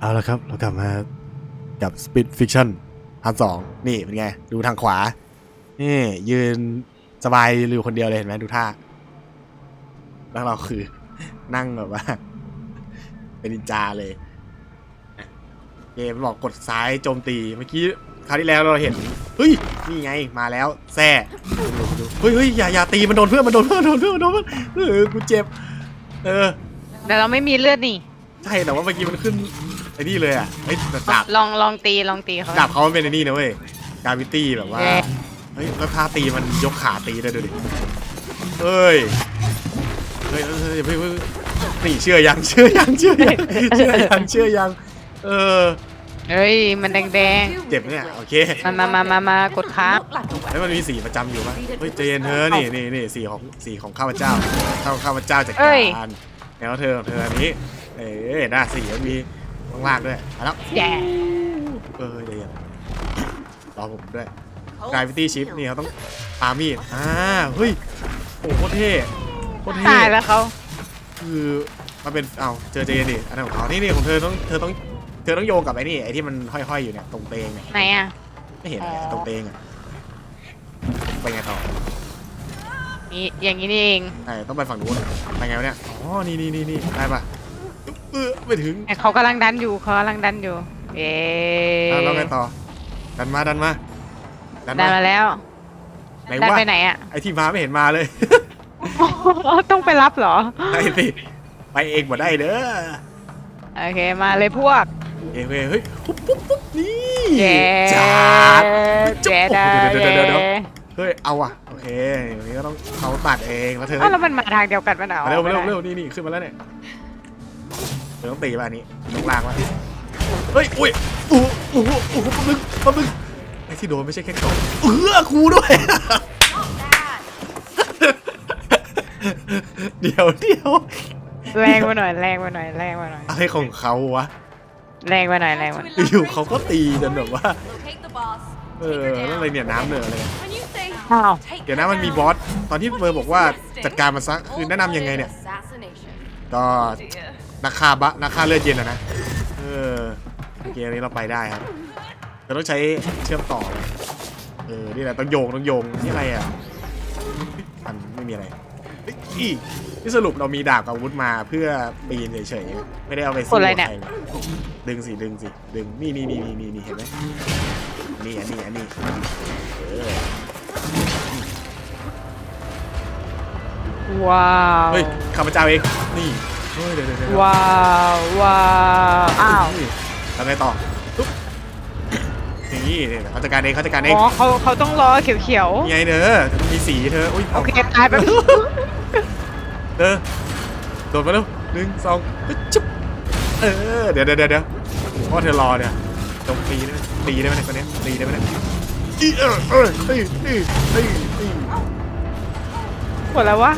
เอาละครับ เรากลับมากับ Speed Fiction พาร์ทสองนี่เป็นไง ดูทางขวา นี่ ยืนสบายอยู่คนเดียวเลยเห็นไหมดูท่าแล้วเราคือ นั่งแบบว่า เป็นนินจาเลยเกมบอกกดซ้ายโจมตีเมื่อกี้คราวที่แล้วเราเห็นเฮ้ยนี่ไงมาแล้วแซ่ดูดูเฮ้ยเฮ้ยอย่าอย่าตีมันโดนเพื่อนมันโดนเพื่อนโดนเพื่อนโดนเพื่อนเออกูเจ็บ เออแต่เราไม่มีเลือดนี่ใช่แต่ว่าเมื่อกี้มันขึ้น ไอ้นี่เลยอะไอ้แต่ดาบลองลองตีลองตีเขา ดาบเขามันเป็นไอ้นี่นะเว้ยกาวิตี้แบบว่าเอ๊ะเฮ้ยแล้วท่าตีมันยกขาตีได้ด้วยดิเฮ้ย เฮ้ยเฮ้ยเฮ้ยเฮ้ยเฮ้ยนี่เชื่อยังเชื่อยังเชื่อยังเชื่อยังเชื่อยังเออ เฮ้ย มันแดงเจ็บเนี่ยโอเคๆมามามามามากดค้าง แล้วมันมีสีประจำอยู่ปะเฮ้ยเจนเธอนี่นี่นี่สีของสีของข้าพเจ้าข้าข้าพเจ้าจัดการแล้วเธอของเธออันนี้เอ้ยหน้าสีมันมี ข้างล่างด้วยมาแล้วแย่เออเดี๋ยวรอผมด้วยกายวิตี้ชิปนี่เขาต้องปามีดอ่าเฮ้ยโอ้โหโคตรเท่โคตรเท่ตายแล้วเขาคือมันเป็นเอาเจอเจนดิอันนั้นของเขานี่นี่ของเธอต้องเธอต้องเธอต้องโยงกับไอ้นี่ไอ้ที่มันห้อยๆอยู่เนี่ยตรงเตงเนี่ยไหนอะ ไม่เห็นเลยตรงเตงอะไปไงต่อนี่อย่างนี้นี่เองไอ้ต้องไปฝั่งนู้นไปไงวะเนี่ยอ๋อนี่นี่นี่นี่ได้ปะเออไม่ถึงแต่เขากำลังดันอยู่เขากำลังดันอยู่ เอ๊อะแล้วไงต่อ ดันมาดันมาดันดันมามาแล้วไหนดันวะไปไหนอะไอ้ที่มาไม่เห็นมาเลยต้องไปรับเหรอไปสิไปเองบ่ได้เด้อโอเคมาเลยพวกเอ้ยเว้ยเฮ้ยปุ๊บปุ๊บปุ๊บนี่แย่จัดแย่ได้เดี๋ยวเดี๋ยวเดี๋ยวเดี๋ยวแย่เฮ้ยเอาอะโอเคอย่างนี้ก็ต้องเขาตัดเองแล้วเธอ อ้าวแล้วมันมาทางเดียวกันปะเนาะ มาเร็วมาเร็วเร็วนี่นี่ขึ้นมาแล้วเนี่ยเธ อต้องตีป่ะอันนี้ต้องล่างป่ะเฮ้ยอุ้ยโอ้โหโอ้โหโอ้โหปะมึงปะมึงไอ้ที่โดนไม่ใช่แค่เขาเออครูด้วย เดี๋ยวเดี๋ยวแรงมาหน่อยแรงมาหน่อยแรงมาหน่อยอะไรของเขาวะแรงมาหน่อยแรงมาหน่อยอยู่เขาก็ตีจนแบบว่า Locate the boss. เออแล้วอะไรเนี่ยน้ำเหนืออะไร When you say อ้าว take เดี๋ยวนะมันมีบอสตอนที่เบอร์บอกว่าจัดการมันซะคือแนะนำยังไงเนี่ย assassination. ก็ นักฆ่าบะนักฆ่าเลือดเย็นอะนะเออเกมนี้เราไปได้ครับแต่ต้องใช้เชื่อมต่อเลยเออนี่แหละต้องโยงต้องโยงนี่อะไรอะมันไม่มีอะไรเฮ้ยอีที่สรุปเรามีดาบกับอาวุธมาเพื่อปีนเฉยๆไม่ได้เอาไปสู้กับใครเลยดึงสิดึงสิดึงนี่นี่นี่นี่นี่นี่เห็นไหมนี่อันนี้อันนี้เออว้าว เฮ้ยข้าพเจ้าเองนี่ เฮ้ยเดี๋ยวเดี๋ยวเดี๋ยวว้าวว้าวอ้าวนี่ทำไงต่อตุ๊บนี่นี่เขาจัดการเองเขาจัดการเองอ๋อเขาเขาต้องรอเขียวนี่ไงเธอมีสีเธออุ้ยๆโอเคตายไปเธอโดดมาเร็วหนึ่งสองปึ๊บจุ๊บเออเดี๋ยวเดี๋ยวเดี๋ยวเดี๋ยวพ่อเธอรอเนี่ยตรงตีได้ไหมตีได้ไหมเนี่ยคนเนี้ยตีได้ไหมเนี่ยอีเออเออเอ้ยเอ้ยเอ้ยเอ้ยหมดแล้ววะ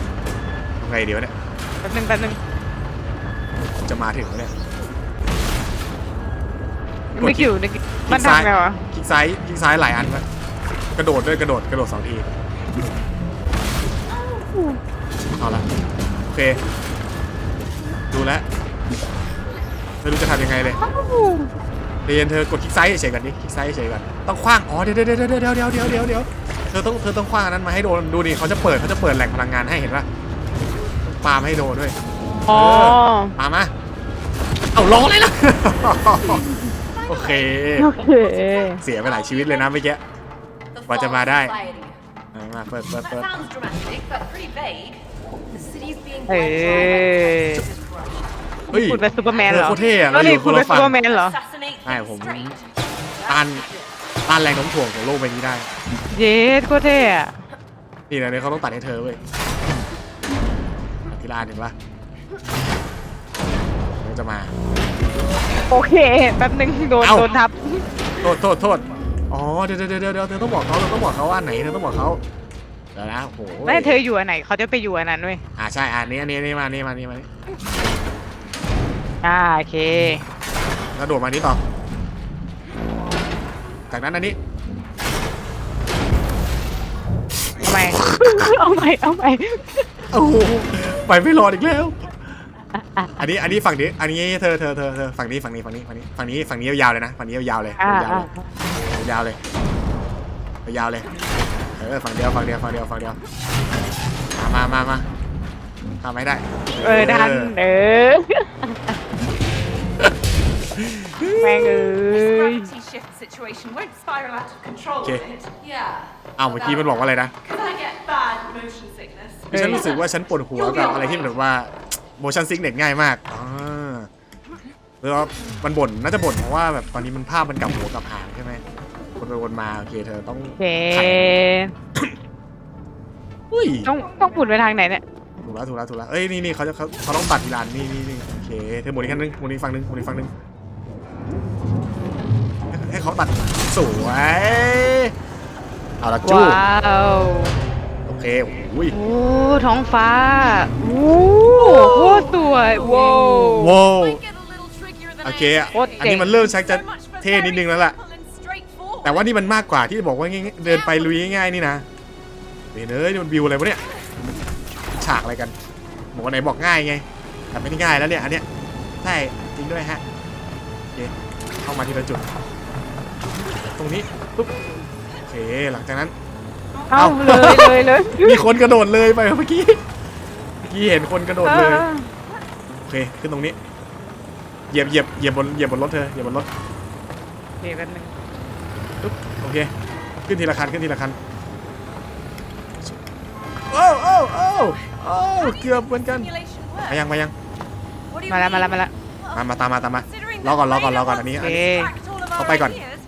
ทำไงเดี๋ยวเนี่ยแป๊บนึงแป๊บนึง จะมาถึงแล้วเนี่ยนึกอยู่นึกอยู่มันทำไงวะคลิกซ้ายคลิกซ้ายหลายอันไหมกระโดดด้วยกระโดดกระโดดสองทีเอาละโอเค ดูแลวไม่รู้จะทำยังไงเลยเรียนเธอกดคลิกซ้ายเฉยๆก่อนดิคลิกซ้ายเฉยๆก่อนต้องคว้างอ๋อเดี๋ยวเดี๋ยวเดี๋ยวเดี๋ยวเดี๋ยวเดี๋ยวเดี๋ยวเดี๋ยวเธอต้องเธอต้องคว้างอันนั้นมาให้โดนดูดิเขาจะเปิดเขาจะเปิดแหล่งพลังงานให้เห็นปะปาล์มให้โดนด้วย อ๋อปาล์มมาเอาล้อเลยล่ะ โอเค โอเคเสียไปหลายชีวิตเลยนะเมื่อกี้ The What Fall am I dying? Society. เอามาเปิดเปิด That เปิด sounds dramatic, but pretty vague. The city's being เอ้ plagued by ย this corruption. เฮ้ย คุณเป็นซูเปอร์แมนเหรอเออโคตรเท่อะก็นี่เราอยู่คุณเป็นคนละฝั่ซูงเปอร์แมนเหรอ Assassinate Ai, things ผม- straight. Tan- That's good. ต้านแรงโน้มถ่วงของโลกใบนี้ได้ เย้โคตรเท่อะนี่นะเนี่ยเขาต้องตัดให้เธอเว้ยทีละอันเห็นปะเดี๋ยว จะมา โอเคแป๊บนึงโดนเอ้า โดนทับ โทษโทษโทษอ๋อเดี๋ยวเดี๋ยวเดี๋ยวเดี๋ยวเธอต้องบอกเขาเธอต้องบอกเขาว่าอันไหนเธอต้องบอกเขาเดี๋ยวนะโอ้โหไม่เธออยู่อันไหนเขาจะไปอยู่อันนั้นเว้ยอ่าใช่อันนี้อันนี้อันนี้มาอันนี้มาอันนี้มาอันนี้อ่าโอเคแล้วโดดมาอันนี้ต่อ จากนั้นอันนี้ เอาใหม่ เอาใหม่เอาใหม่โอ้โหไปไม่รอดอีกแล้ว ออันนี้อันนี้ฝั่งนี้อันนี้เธอเธอเธอเธอฝั่งนี้ฝั่งนี้ฝั่งนี้ฝั่งนี้ฝั่งนี้ฝั่งนี้ยาวๆเลยนะฝั่งนี้ยาวๆเลยอ่ายาวๆอ่าเลยยาวๆเลยยาวๆเลยเออฝั่งเดียวฝั่งเดียวฝั่งเดียวฝั่งเดียวมามามามาทำไม่ได้ เออดันเออแม่งเอ้ This ย gravity shift situation won't spiral out of control, Okay. will it? Yeah. อ้าวเมื่อกี้มันบอกว่าอะไรนะ Because I get bad motion sickness. ฉันรู้สึกว่าฉันปวดหัวกับอะไรที่มันแบบว่า motion sickness ง่ายมากอ่าแล้วมันบ่นน่าจะบ่นเพราะว่าแบบตอนนี้มันภาพมันกลับหัวกลับหางใช่ไหมวนไปวนมาโอเคเธอต้องโอเคไขอุ้ยต้องต้องหมุนไปทางไหนเนี่ย ถูกแล้วถูกแล้วถูกแล้วเอ้ยนี่นี่เขาจะเขาเขาต้องตัดทีละอันนี่นี่นี่โอเคเธอหมุนอีกอันนึงหมุนอีกฝั่งนึงหมุนอีกฝั่งนึงให้ให้เขาตัดสวยเอาละจู้ว้าว โอเคโอ้ ยโอ้ท้องฟ้าโอ้โคตรสวยว้าว ว้าว Might get a little trickier than โอ I เค expected. โคตรเจ๋ง อันนี้มันเริ่มชักจะ So much for เท่นิดนึงแล้วล่ะ simple and straightforward. แต่ว่านี่มันมากกว่าที่บอกว่าง่ายๆเดินไปลุยง่ายๆนี่นะเฮ้ยเนยนี่มันวิวอะไรวะเนี่ยฉากอะไรกันบอกว่าไหนบอกง่ายไงแต่ไม่ได้ง่ายแล้วเนี่ยอันเนี้ยใช่จริงด้วยฮะโอเคเข้ามาทีละจุด ตรงนี้ปุ๊บโอเคหลังจากนั้น เอ้าเอ้าเลยเลยเลยมีคนกระโดดเลยไปเมื่อกี้เมื่อกี้เห็นคนกระโดดเลยออโอเคขึ้นตรงนี้เหยียบเหยียบเหยียบบนเหยียบบนรถเธอเหยียบบนรถโอเคแป๊บนึงปุ๊บโอเค ขึ้นทีละคันขึ้นทีละคันโอ้โอ้โอ้โอ้เกือบเหมือนกัน Simulation มา works. ยังมายัง What do you มาแล้วมาแล้ว mean? มาแล้วมามาตามมาตามมา Considering รอก่อน the รอก่อนรอก่อน radar อันนี้ wants อัน to นี้ distract all of เอา our ไปก่อน ideas,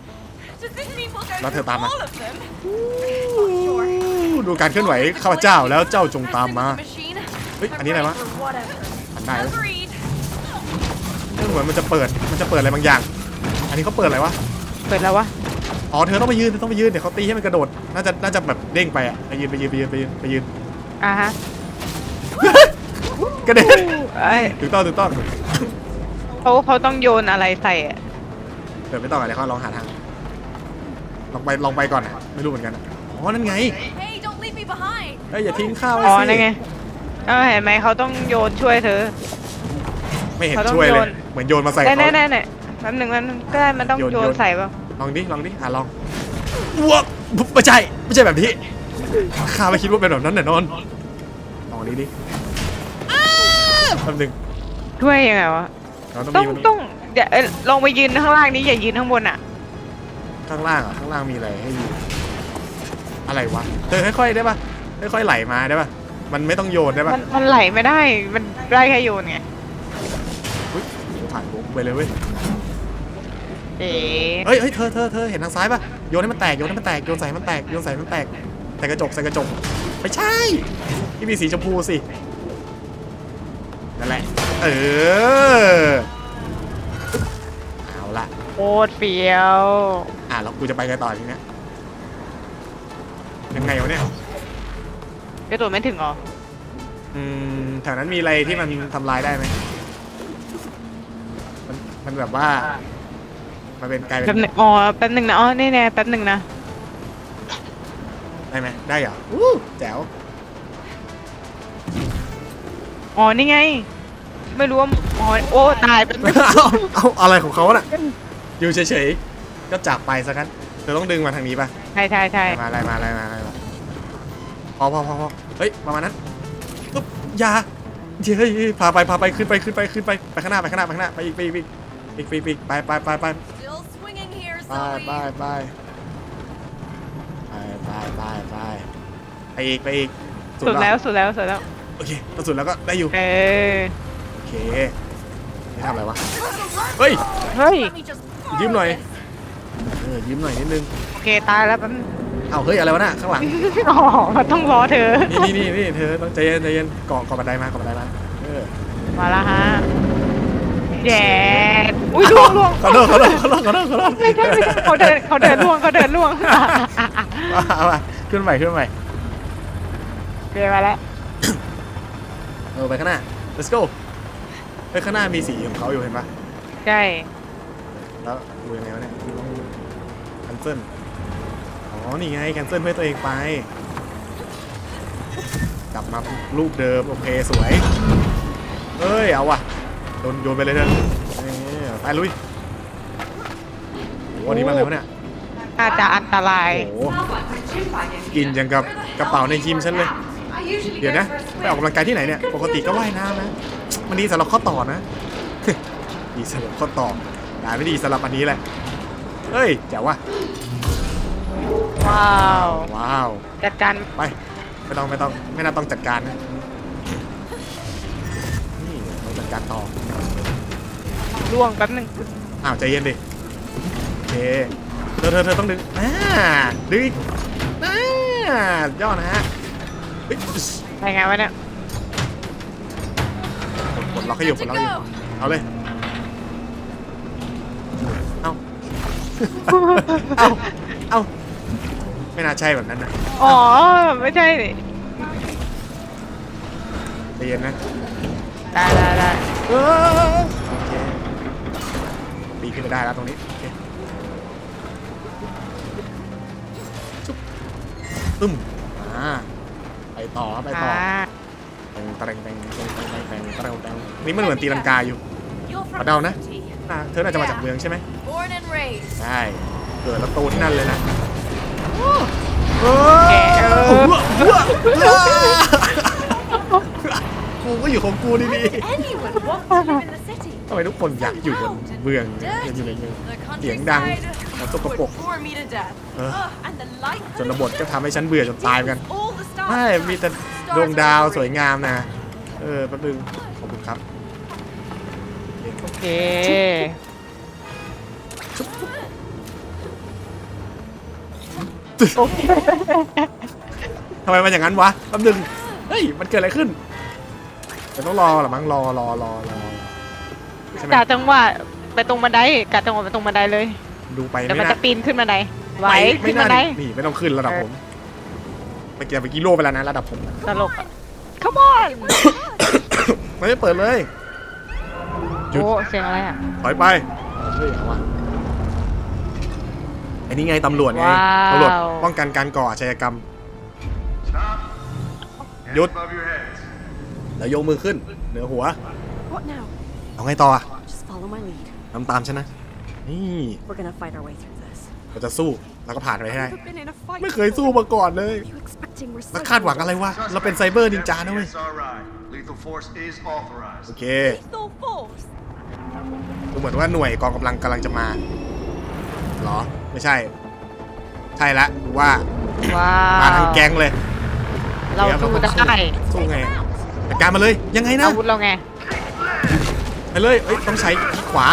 does this mean we'll go แล้วเธอ through ตามมา all of them? ดูการเคลื่อนไหวข้าพเจ้าแล้วเจ้าจงตามมา Press into the machine. เฮ้ย I'm อันนี้อะไร ready วะ for whatever. อันได้แล้ว Agreed. เหมือนมันจะเปิด มันจะเปิดอะไรบางอย่าง อันนี้เขาเปิดอะไรวะ เปิดแล้ววะ อ๋อ เธอต้องไปยืน เธอต้องไปยืน เดี๋ยวเขาตีให้มันกระโดด น่าจะ น่าจะแบบเด้งไปอะ ไปยืน ไปยืน ไปยืน ไปยืน ไปยืน อะฮะ กระเด็นเอ้ยถูกต้องถูกต้องเขาเขาต้องโยนอะไรใส่อะเดี๋ยวไม่ต้องอะไรเขาลองหาทาง ลองไป ลองไปก่อนนะไม่รู้เหมือนกันอะอ๋อ นั่นไง behind. เอ้ยอย่าทิ้งข้าวไว้อ๋อสินั่นไงเออเห็นไหมเขาต้องโยนช่วยเธอ ไม่เห็นเขาต้องช่วยเลโยยนเหมือนโยนมาใส่แน่เขาแน่แน่แน่แป๊บหนึ่งแป๊บหนึงก็ได้มันต้องโยนโยโยน นใส่ป่ะลองดิ ลองดิ อะลองว้าวไม่ใช่ ไม่ใช่แบบนี้ ข้าไม่คิดว่าเป็นแบบนั้นแน่นอน ลองดิดิแป๊บหนึงช่วยยังไงวะ เราต้องต้อมีงมันต้องเดี๋ยวเอ้ยลงไปยืนข้างล่างนี้อย่ายืนข้างบนอะ ข้างล่างอะ ข้างล่างมีอะไรให้อยู่ อะไรวะเธอค่อยๆได้ปะค่อยๆไหลมาได้ปะมันไม่ต้องโยนได้ปะมันมันไหลไม่ได้ มันได้แค่โยนไงอุ๊ยผ่านปุ๊บไปเลยเว้ยเอ๋เฮ้ยเฮ้ยเธอเธอเธอเห็นทางซ้ายปะโยนให้มันแตกโยนให้มันแตกโยนใส่ให้มันแตกโยนใส่ให้มันแตกใส่กระจกใส่กระจกไม่ใช่ที่มีสีชมพูสินั่นแหละเออเอาละโคตรเฟี้ยวอะแล้วกูจะไปกันต่อทีเนี้ย ยังไงวะเนี่ยกระโดดไม่ถึงเหรออืมแถวนั้นมีอะไรที่มันทำลายได้ไหมมันมันแบบว่า มันเป็นกลายเป็แป๊บนหนึงอ๋อแป๊บหนึงนะอ๋อนี่แน่แป๊บหนึงนะได้ไหมได้เหรออู้แจ๋วอ๋อนี่ไง ไม่รู้ว่าอ๋อโอ้ตายแป๊บหนึงเอาเอาอะไรของเขาน่ะ อยู่เฉยๆก็จากไปซะกันเธอต้องดึงมาทางนี้ป่ะ ใช่ใช่ใช่มาอะไรมาอะไรมาอะไรมาพอพอพอพอเฮ้ยประมาณนั้นปุ๊บอยาเฮ้ยเฮ้ยพาไปพาไปขึ้นไปขึ้นไปขึ้นไปไปข้างหน้าไปข้างหน้าไปข้างหน้าไปอีกไปอีกไปอีกไปอีกไปอีกไปไปไปไป Still swinging here, ไป Zoe. ไปไปไปไปไปไปไปอีกไปอีกสุดแล้วสุดแล้วสุดแล้วโอเคพอสุดแล้วก็ได้อยู่เออโอเคนี่ทำอะไรวะเฮ้ย เฮ้ย Let me just ยืมหน่อย borrow this. เออยืมหน่อยนิดนึงโอเคตายแล้วแป๊บนึงเอ้าเฮ้ยอะไรวะน่ะข้างหลัง อ๋อต้องรอเธอ นี่นี่นี่นี่เธอต้องใจเย็นใจเย็นเกาะเกาะบันไดมาเกาะบันไดมาเออมาแล้วฮะแย่อุ้ยล่วงล่วงขอโทษขอโทษขอโทษขอโทษขอโทษไม่ใช่ไม่ใช่เขาเดินเขาเดินล่วงเขาเดินล่วงเอาเอามาขึ้นใหม่ขึ้นใหม่โอเคมาแล้วเออไปข้างหน้า let's go เฮ้ยข้างหน้ามีสีของเขาอยู่เห็นปะใช่แล้วดูยังไงวะเนี่ย ดูต้อง cancel อ๋อ นี่ไง cancel เพื่อตัวเองไป กลับมารูปเดิม โอเค สวย เอ้ย เอาว่ะ โดนโยนไปเลยเถอะเออไปลุยโอ้โหอันนี้มันอะไรวะเนี่ยน่าจะอันตรายโอ้โหกินอย่างกับกระเป๋าในยิมฉันเลย เดี๋ยวนะ ไปออกกำลังกายที่ไหนเนี่ย ปกติก็ว่ายน้ำนะ มันดีสำหรับข้อต่อนะ ดีสำหรับข้อต่อได้ไม่ดีสำหรับอันนี้แหละ เฮ้ยแจ๋วว่ะว้าว ว้าว จัดการไปไม่ต้องไม่ต้องไม่น่าต้องจัดการนะนี่เราจัดการต่อล่วงแป๊บหนึงอ้าวใจเย็นดิโอเคเธอเธอเธอต้องดึงอ่าดึงอีกอ่ายอดนะฮะเฮ้ยไปไงวะเนี่ยผลล็อกให้อยู่ผลล็อกให้อยู่เอาเลย เอาเอาไม่น่าใช่แบบนั้นนะอ๋อ ไม่ใช่นี่ใจเย็นนะได้ได้ได้เออโอเคปีนขึ้นไปได้แล้วตรงนี้โอเคชุบตึ้มอ่าไปต่อครับไปต่อ อ่าแตงแตงแตงแตงแตงแตงแตงแตงแตงนี่มันเหมือนตีลังกาอยู่ You're from Ở đâu the nè? city. อ่าเธอน่าจะมาจากเมืองใช่ไหม Born and raised. ใช่ เกิดแล้วโตที่นั่นเลยนะเอแกเออกูก็อยู่ของกูดี Anyone want to live in the city? ๆทำไมทุกคนอยากอยู่บนเมืองอยากอยู่ในเมือง The เสียงดัง countryside แล้วสกปรก would bore me to death. Ờ. Ugh, and the light จนบทก็ทำให้ฉันเบื่อจนตายเหมือนกัน All the stars. ไม่มีแต่ดวงดาวสวยงามนะ เออแป๊บนึงขอบคุณครับ โอเคโอเค ทำไมมันอย่างนั้นวะแป๊บนึงเฮ้ย มันเกิดอะไรขึ้นจะต้องรอเหรือมั้งรอรอรอรอใช่ไหมกะจังหวะไปตรงบันไดกะจังหวะไปตรงบันไดเลยดูไปเดี๋ยวไม่มันน่าจะปีนขึ้นบันไดไหวไม่ขึ้ไม่นน่าบันไดดินี่ไม่ต้องขึ้นระดับผมเมื่อกี้ไปกิโลไปแล้วนะระดับผม ตลกอะ Come on ไม่ได้เปิดเลย หยุด โอ้เสียงอะไรอะถอยไปเฮ้ยเอาวะไอ้นี่ไงตำรวจไงว้าว ตำรวจป้องกันการก่ออาชญากรรม Hands Yut. above your heads. แล้วยกมือขึ้น เหนือหัว What now? เอาไงต่ออะ Just follow my lead. ทำตามฉันนะ นี่ We're gonna fight our way through this. เราจะสู้แล้วก็ผ่านไปให้ได้ Never been in a fight. ไม่เคยสู้มาก่อนเลย You expecting we're แล้วคาดหวังอะไรวะ เราเป็นไซเบอร์นินจานะเว้ย Yes, all right. Lethal force is โอ authorized. เค Lethal force. ดูเหมือนว่าหน่วยกองกำลังกำลังจะมา เหรอ ไม่ใช่ ใช่ละดูว่าว้ามาทางแก๊งเลยเราดี๋ยวสู้ต้องได้สู้ไงจัดการมาเลยยังไงนะอาวุธเราไงไปเลยเอ้ยต้องใช้ที่ขวา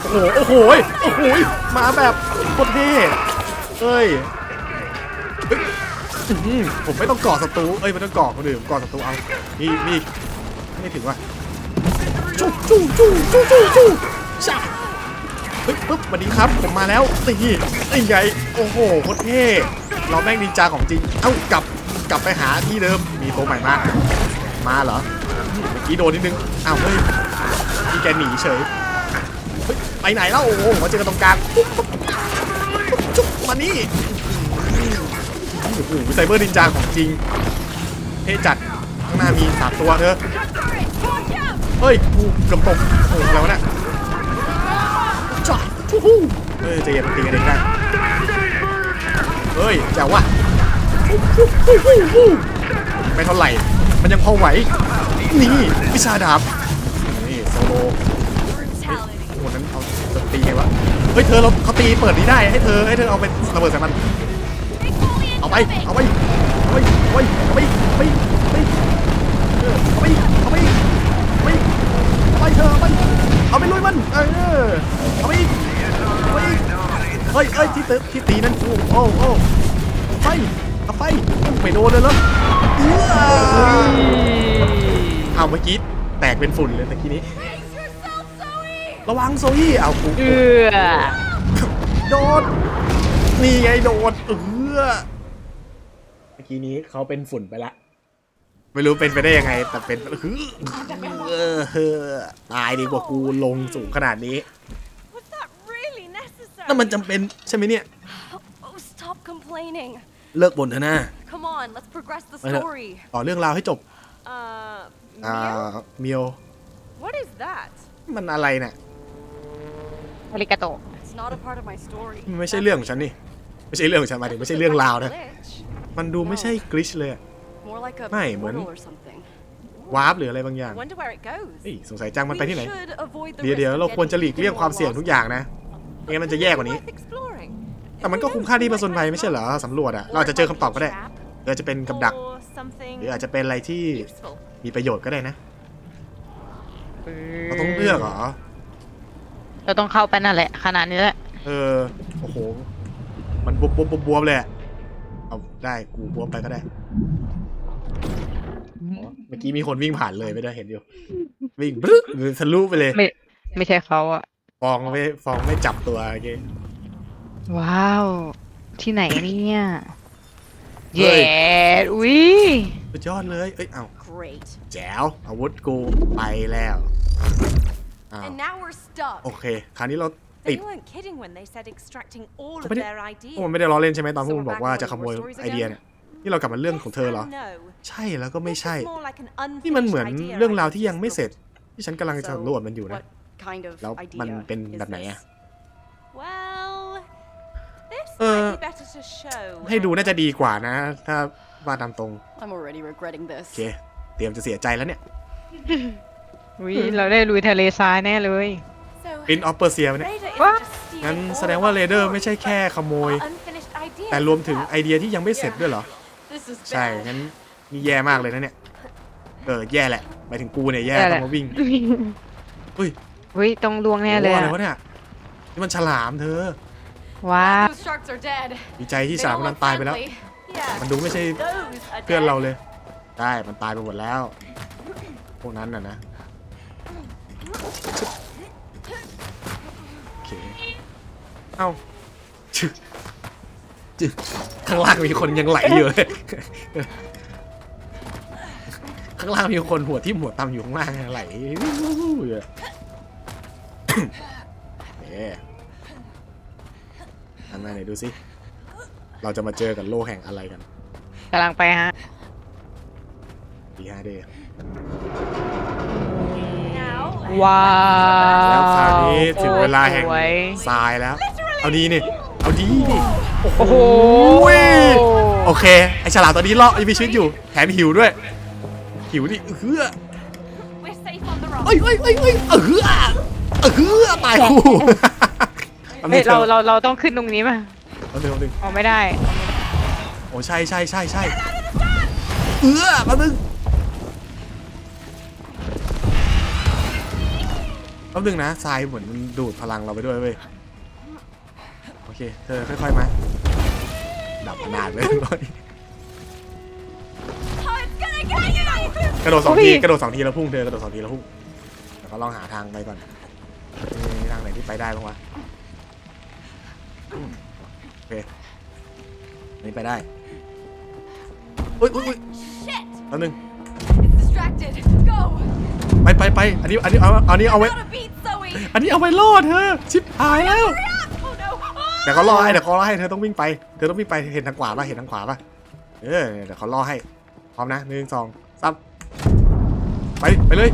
โอ้โหโอ้โหโอ้โหมาแบบโคตรเท่เอ้ยเอ้ยอื้อหือผมไม่ต้องก่อศัตรูเอ้ยไม่ต้องก่อคนอื่นผมก่อศัตรูเอานี่นี่ไม่ถึงว่ะจู้จู้จู้จู้จู้จู้ชา เฮ้ยปึ๊บสวัสดีครับ ผมมาแล้วนี่นี่ไงโอ้โหโคตรเท่เราแม่งนินจาของจริง เอ้ากลับกลับไปหาที่เดิมมีตัวใหม่มาก มาเหรอเมื่อกี้โดนนิดนึงอ้าวเฮ้ยพี่แกหนีเฉยเฮ้ยไปไหนแล้วโอ้โหมาเจอกันตรงกลางปุ๊บปุ๊บปุ๊บจุ๊บมานี่โอ้โหไซเบอร์นินจาของจริงเท่จัดข้างหน้ามีสามตัวเธอเฮ้ยกูเกือบตกโอ้โหอะไรวะเนี่ย จ้าทูฮู้เฮ้ยใจเย็นมันตีกันเองได้เฮ้ยแจ๋วว่ะไม่เท่าไหร่ มันยังพอไหว นี่วิชาดาบ นี่โซโลโอ้โหนั้นเอาจะตีไงวะ เฮ้ยเธอเราเขาตีเปิดนี้ได้ให้เธอให้เธอเอาไประเบิดใส่มัน เอาไป เอาไป เอาไป เอาไป เอาไป เอาไปเอาไปเออเอาไปเอาไปเอาไปเอาไปเธอเอาไป เอาไปลุยมัน เออ เอาไปอีกเอาไปอีกเฮ้ยเฮ้ยที่ตีที่ตีนั่นกูโอ้โอ้ไปเอาไปไม่โดนเลยเหรอเอื้อเอาเมื่อกี้แตกเป็นฝุ่นเลยตะกี้นี้ ระวังโซยี่เอากูเอือโดนนี่ไงโดนเออเมื่อกี้นี้เขาเป็นฝุ่นไปละ ไม่รู้เป็นไปได้ยังไง แต่เป็นเออเออตายดีกว่ากูลงสูงขนาดนี้ Was that really necessary? นั่นมันจำเป็นใช่ไหมเนี่ย Oh, stop complaining. เลิกบ่นเถอะนะ Come on, let's progress the ไปเถอะ story. ต่อเรื่องราวให้จบ Uh, อ่า Mia? เมียว What is that? มันอะไรเนี่ยอาริกาโต It's not a part of my story. มันไม่ใช่เรื่องของฉันนี่ ไม่ใช่เรื่องของฉันหมายถึงไม่ใช่เรื่องราวนะ Glitch. มันดูไม่ใช่กลิชเลยอะ More like a ไม่เหมือน portal or something. วาร์ปหรืออะไรบางอย่าง I wonder where it goes. เฮ้ยสงสัยจังมันไปที่ไหน We should avoid the เดี๋ยว risk เดี๋ยว of เราควรจะ getting หลีกเลี่ยงความเสี่ยง lost ทุกอย่างนะ ไม่งั้นมันจะแย่กว่านี้ Worth exploring. แต่มันก็คุ้มค่าที่ผจญภัยไม่ใช่เหรอสำรวจอะเราอาจจะเจอคำตอบก็ได้ Trap หรืออาจจะเป็นกับดัก or something หรืออาจจะเป็นอะไรที่ useful. มีประโยชน์ก็ได้นะ เราต้องเลือกเหรอ เราต้องเข้าไปนั่นแหละขนาดนี้แหละเออ โอ้โห มันบวบบวบบวบบวบเลยอะเอาได้ กูบวบไปก็ได้ เมื่อกี้มีคนวิ่งผ่านเลยไม่ได้เห็นอยู่ วิ่งบรึ๊กหรือทะลุไปเลย ไม่ไม่ใช่เขาอะฟองไม่ฟองไม่จับตัวโอเคว้าว ที่ไหนเนี่ยเฮ้เย้ยอุ้ยสุดยอดเลย เอ้ย เอา Great. แจ๋วอาวุธกูไปแล้วอ้าว And now we're stuck. โอเค คราวนี้เราติด They weren't kidding when they said extracting all of ไม่ได้ their พวกมัน ideas. ไม่ได้ล้อเล่นใช่ไหมตอนพวก So มัน we're บอก back ว่า on จะขโมย war stories ไอเดีย again? เนี่ย นี่เรากลับมาเรื่องของเธอเหรอ And no. ใช่แล้วก็ไม่ This ใช่ is more like an นี่มันเหมือน unfinished idea เรื่องราว I ที่ยังไม่เสร็จ ที่ฉันกำลังจะ So, สำรวจมันอยู่นะ what kind of แล้วมัน idea เป็น is แบบไหนอะ this? Well, this Uh, might be better to show. ให้ดูน่าจะดีกว่านะ ถ้าว่าตามตรง I'm already regretting this. โอเค เตรียมจะเสียใจแล้วเนี่ยอุ้ยเราได้ลุยทะเลทรายแน่เลย So, ปินออฟเปอร์เซียเนี่ย Raider isn't What? just stealing งั้น all แสดงว่า of เร our เดอร์ thoughts, ไม่ใช่แค่ขโมย our unfinished ideas แต่รวมถึง as well. ไอเดียที่ยังไม่เสร็จด้วยเหรอ This is ใช่ bad. งั้นนี่แย่มากเลยนะเนี่ย เออแย่แหละหมายถึงกูเนี่ยแย่แย่แหต้อละงมาวิ่งอุ้ยอุ้ยต้องลวงแน่เลยโอ้อะอะไรวะเนี่ยนี่มันฉลามเธอว้าว Those sharks are dead. ดีใจที่ They ฉลาม don't มัน look ตายไปแล้ว friendly. Yeah, มันดูไม่ใช่ those are เพื่อน dead. เราเลยได้มันตายไปหมดแล้ว พวกนั้นน่ะนะโอเคเอ้าชึจึ ข้างล่างมีคนยังไหลอยู่เลย ข้างล่างมีคนหัวที่มหัวตำอยู่ข้างล่างไหลอยู่อะเอ๊ะทำไงไหนดูสิ เราจะมาเจอกับโลกแห่งอะไรกันกำลังไปฮะดีฮะเดย์ Now, ว้าว แล้วคราวนี้ถึงเวลาแห่งสวยทรายแล้ว เอาดีนี่ เอาดีนี่ โอ้โหโอเค ไอฉลามตัวนี้รอดยังมีชีวิตอยู่ แถมหิวด้วย หิวดิเฮือ we're safe on the rock. เอ้ยเอ้ยเอ้ยเอ้ยเออเฮือเออเฮือตายคู่เอาเฮ้ยเถเราอะเราเราต้องขึ้นตรงนี้ป่ะเอาหนึ่งเอาหนึ่งเอาไม่ได้ โอ้ใช่ใช่ใช่ใช่เออแป๊บนึงแป๊บนึงนะทรายเหมือนมันดูดพลังเราไปด้วยเว้ยโอ เคเธอค่อยๆมา ดับนานเลย Oh, it's gonna get you! กระโดดสองทีอุ๊ยกระโดดสองทีแล้วพุ่งเธอกระโดดสองทีแล้วพุ่งแล้วก็ลองหาทางไปก่อนมีทางไหนที่ไปได้บ้างวะอืมโอเคอันนี่ไปได้อุ้ยอุ้ยอุ้ย Shit! แป๊บนึง It's distracted. Go! ไปไปไปอันนี้อันนี้เอาอันนี้เอาไว้ Gotta beat Zoe! อันนี้เอาไว้รอดเธอชิบหายแล้ว Hurry up! Oh no! เดี๋ยวเขาล่อให้เดี๋ยวเขาล่อให้เธอต้องวิ่งไปเธอต้องวิ่งไปเห็นทางขวาป่ะเห็นทางขวาป่ะเออเดี๋ยวเขาล่อให้พร้อมนะหนึ่งสองสามไปไปเลย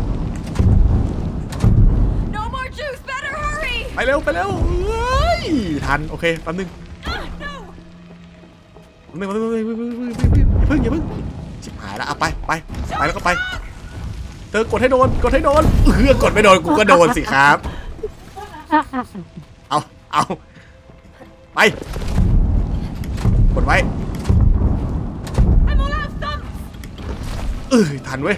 No more juice! Better hurry! ไปเร็วไปเร็วเฮ้ยทันโอเคแป๊บนึง Ah, no! แป๊บนึงแป๊บนึงแป๊บนึงแป๊บนึงแป๊บนึงอย่าเพิ่งอย่าเพิ่งชิบหายแล้วอะไปไปไปแล้วก็ไป เธอกดให้โดนกดให้โดนเฮือกดไม่โดนกูก็โดนสิครับ เอาเอา ไปกดไว้ I'm all out of thumbs! เออทันเว้ย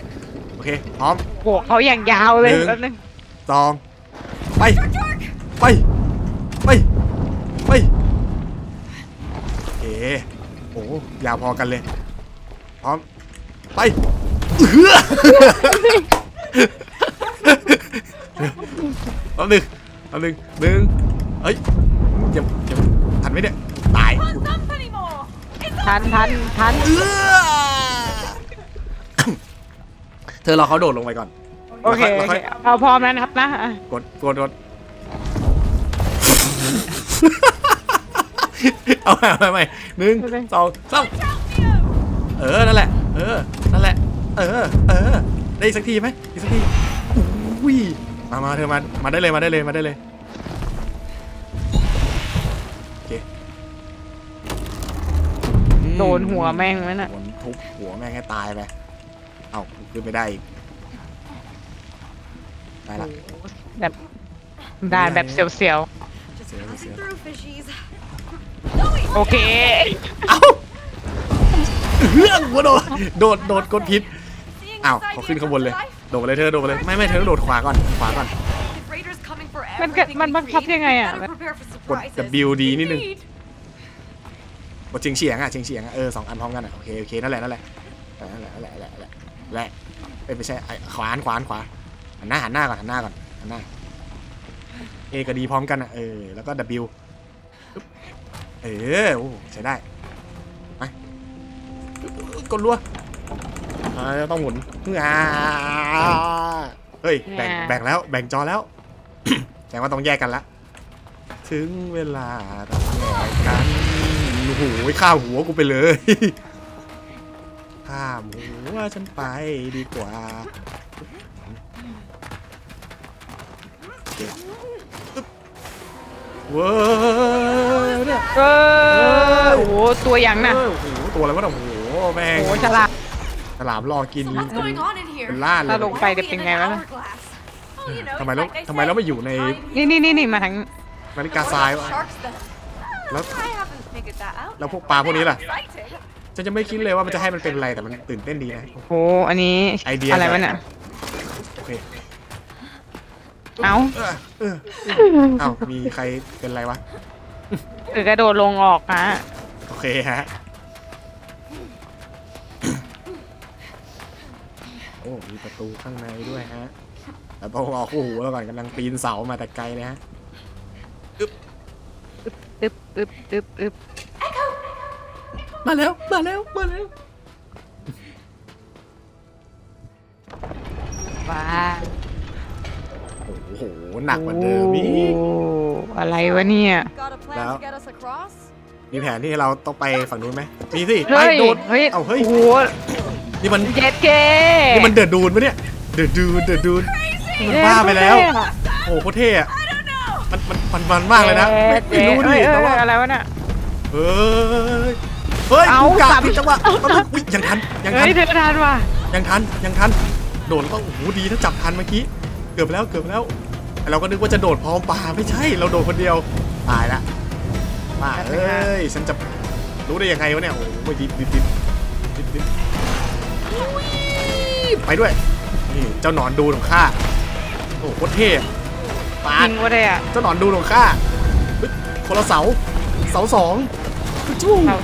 โอเค พร้อมโบกเขาอย่างยาวเลยหนึ่ง แป๊บนึงสองไป ไป ไป ไปเอ๋โอ้ยาวพอกันเลย พร้อม ไปเอื้อแป๊บหนึงแป๊บหนึงหนึ่งเอ้ยอย่าอย่าทั นไหมเนี่ย ตาย Can't thump anymore! It's ทันทันทัน เอื้อเธอรอเขาโดดลงไปก่อนโอเคแล้วโอค่เคอยเอาพร้อมแล้วนะครับนะอะกดกดกดเอาใหม่เอาใหม่หนึ่งสองสามเออ นั่นแหละ เออ นั่นแหละ เออ เออ ได้อีกสักทีไหมอีกสักทีอุ้ยมามาเธอมา มาได้เลย มาได้เลย มาได้เลย โดนหัวแม่งแล้วน่ะหัวทุบหัวแม่งให้ตายไปเอ้าขึ้นไม่ได้อีกได้ละแบบด่านแบบเสียวเสีย Just เสีย passing through, fishies. ๆโอเค เอ้าเรื่องหัวโดดโดดโดดกดพิษ Seeing อ้าว this เขา idea ขึ้นข้างบนเลย come to life? โดดไปเลยเธอโดดไปเลยไม่ไม่เธอต้องโดดขวาก่อนขวาก่อน If Raiders coming for มันเกิด everything มัน we บังคับ create, ยังไง we อะ better prepare for กด surprises. WD นิดนึง Indeed. กดเฉียงเฉียงๆอะเฉียงเฉียงๆอะเออสองอันพร้อมกันอะโอเคโอเคนั่นแหละนั่นแหละนั่นแหละนั่นแหละนั่นแหละนั่นแหละนั่นแหละเอ้ยไม่ใช่ไอ้ขวาหันขวาหันขวาหันหน้าหันหน้าก่อนหันหน้าก่อนหันหน้าเอกับดีพร้อมกันอะเออแล้วก็ W ปึ๊บเออโอ้ใช้ได้ไปกดรัวอ่าต้องหมุนอ่าเฮ้ยแบ่งอ่าแบ่งแล้วแบ่งจอแล้วแสดงว่าต้องแยกกันละ ถึงเวลาต้องแยกกันโอ้โหข้าวหัวกูไปเลยข้ามหัวฉันไปดีกว่าเก็บปึ๊บเว้ยเนี่ยเออโอ้โหตัวอย่างน่ะเออโอ้โหตัวอะไรวะเนี่ยโอ้โหแม่งโอ้โหฉลาด ฉลามรอกิน So what's เป็น going on in here? เป็นล่าดเลถ้ายลงไปจะเป็นไงวะ Hourglass. Oh, you know, ทำไม it's เรา like they ทำไมเรา say. ไม่อยู่ใน Time- นี่นี่นี่นี่มาทางนาฬิกาทรายวะ Sharks then. แล้ว I haven't figured that out. แล้วพวกปลาพวกนี้ล่ะ Exciting. ฉันจะไม่คิดเลยว่ามันจะให้มันเป็นอะไรแต่มันตื่นเต้นดีนะ โอ้โหอันนี้ไอเดีย อะไรวะเนี่ยโอเคเอ้าเออเออเอ้ามีใครเป็นอะไรวะคือกระโดดลงออกฮะโอเคฮะ โอ้ มีประตูข้างในด้วยฮะแต่ต้องรอคู่หูแล้วก่อนกำลังปีนเสามาแต่ไกลเลยฮะอึบอึบอึบอึบ มาแล้ว มาแล้ว มาแล้ว ว้าโอ้โห หนักกว่าเดิมอีก โอ้อะไรวะเนี่ย Got a plan Now- to get us across? มีแผนที่เราต้องไปฝั่งนู้นไหม มีสิไปเฮ้ย โดดเฮ้ยเอาเฮ้ย โอ้โหนี่มัน เจ็ดเกนี่มันเดือดดูนปะเนี่ย เดือดดูน เดือดดูนนี่มันบ้าไปแล้ว โอ้โหโคตรเท่อะมันมันมันมันมากเลยนะ ไม่ไม่รู้ดิเอ้ยแต่เอ้ยว่าอะไรวะเนี่ยเฮ้ย เฮ้ยเอากูกะสับผิดจังหวะอุ๊ยยังทันยังทัเฮ้นยเธอทันว่ะยังทันยังทัน โดดแล้วก็โอ้โหดีถ้าจับทันเมื่อกี้ เกือบไปแล้วเกือบไปแล้วแต่เราก็นึกว่าจะโดดพร้อมปลาไม่ใช่ เราโดดคนเดียว ตายละป้าเอ้ย ฉันจะรู้ได้ยังไงวะเนี่ย โอ้โหดิบดิบดิบดิบดิบไปด้วย นี่เจ้าหนอนดูของข้า โอ้โหโคตรเท่อะปาจดริงวะเลยอะ เจ้าหนอนดูของข้าเฮ้ยคนละเสา เสาสองจู้เอา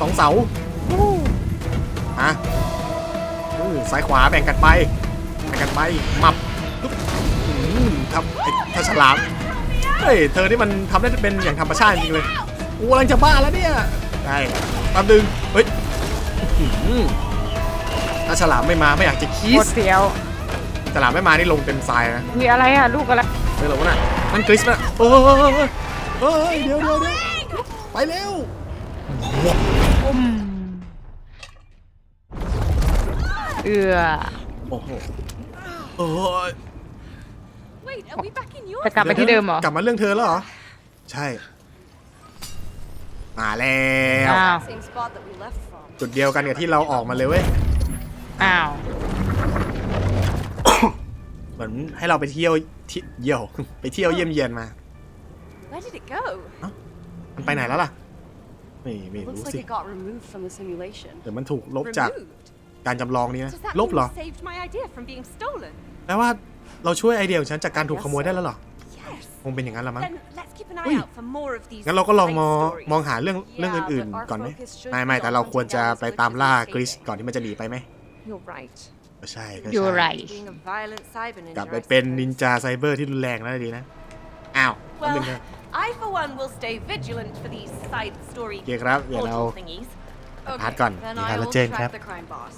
สองเสาอะอือซ้ายขวาแบ่งกันไป แบ่งกันไปหมับปึ๊บอืมทำไอ้ถ้าฉลามเฮ้ย เธอนี่มันทำได้เป็นอย่างธรรมชาติจริงเลยกูกำลังจะบ้าแล้วเนี่ย ได้แป๊บนึง เฮ้ยอื้อหือถ้าฉลามไม่มาไม่อยากจะคิโคสตรเสียวฉลามไม่มานี่ลงเต็มทรายนะ มีอะไรอะ ลูกอะไรเฮ้ยเหรอวะน่ะนั่นคริสป่ะเออเฮ้ยเดี๋ยวเดี๋ยวเดี๋ยวไปเร็ว อุ้มเอือโอ้โหโอ้ย Wait, are we back in your จะกลับไปที่เดิมเหรอ กลับมาเรื่องเธอแล้วเหรอ ใช่ มาแล้ว อ้าว Same spot that we left from. จุดเดียวกันกับที่เราออกมาเลยเว้ย อ้าว เหมือนให้เราไปเที่ยวที่เยี่ยว ไปเที่ยวเยี่ยมเยียนมา Where did it go? มันไปไหนแล้วล่ะ ไม่ไม่ Looks รู้ like สิ it got removed from the simulation. เดี๋ยวมันถูกลบจาก Removed. การจำลองนี้นะ Does that ล mean บเหรอ you saved my idea from being stolen? แปลว่าเราช่วยไอเดียของฉันจากการถูกขโมยได้แล้วเหรอ Yes. คงเป็นอย่างนั้นละมั้ง Then let's keep an eye Ui. out for more of these งั้นเราก็ลอง side มอง stories. มองหาเรื่องเรื่อง Yeah, อื่น but our ๆก่อนไหม focus should ไม่ไม่ be แต่ on เราควรจะ hunting down ไป as ตามล่า glitches as กริช escaping. ก่อนที่มันจะหนีไปไหม You're right. ก็ใช่ก็อยู่ใช่ไร Being a violent cyber ninja. กลับไป I เป็น suppose. นินจาไซเบอร์ที่รุนแรงแล้วดีนะ อ้าวแป๊บนึ Well, งนะ I for one will stay vigilant for these side story โอเคครับ เดี๋ยวเรา portal thingies. พาร์ทก่อน Then มี I การละ will เจนครับ track the crime boss.